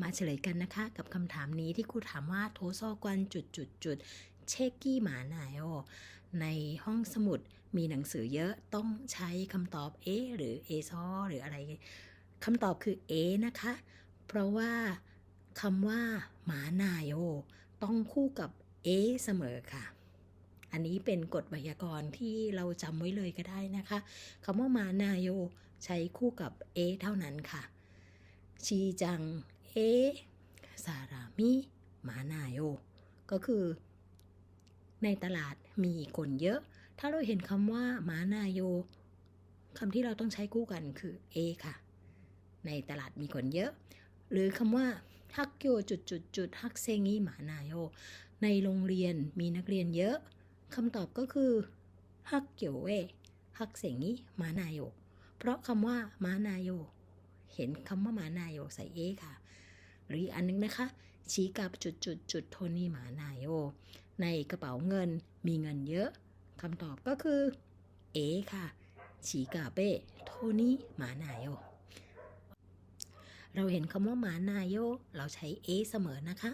มาเฉลยกันนะคะกับคำถามนี้ที่ครูถามว่าโทโซกวันจุดจุดจุดเชกกี้หมาหนายโอในห้องสมุดมีหนังสือเยอะต้องใช้คำตอบเอหรือเอซอหรืออะไรคำตอบคือเอนะคะ เพราะว่าคำว่าหมานายโอต้องคู่กับเอเสมอค่ะ อันนี้เป็นกฎไวยากรณ์ที่เราจำไว้เลยก็ได้นะคะคำว่าหมานายโอใช้คู่กับเอเท่านั้นค่ะ ชีจัง เอซารามิมานาโยก็คือ ในตลาดมีคนเยอะ ถ้าเราเห็นคำว่ามานาโยคำที่เราต้องใช้คู่กันคือเอค่ะ ในตลาดมีคนเยอะ หรือคำว่าฮักโยจุดจุดจุดฮักเซงิมานาโยในโรงเรียนมีนักเรียนเยอะคำตอบก็คือฮักเกียวเอฮักเซงิมานาโยเพราะคำว่ามานาโย เห็นคำว่าหมานายโยใส่เอค่ะ หรืออีกอันนึงนะคะ ชี้กับจุดจุดจุดโทนี่หมานายโยในกระเป๋าเงินมีเงินเยอะคำตอบก็คือเอค่ะชี้กาเป้โทนี่หมานายโยเราเห็นคำว่าหมานายโยเราใช้เอเสมอนะคะ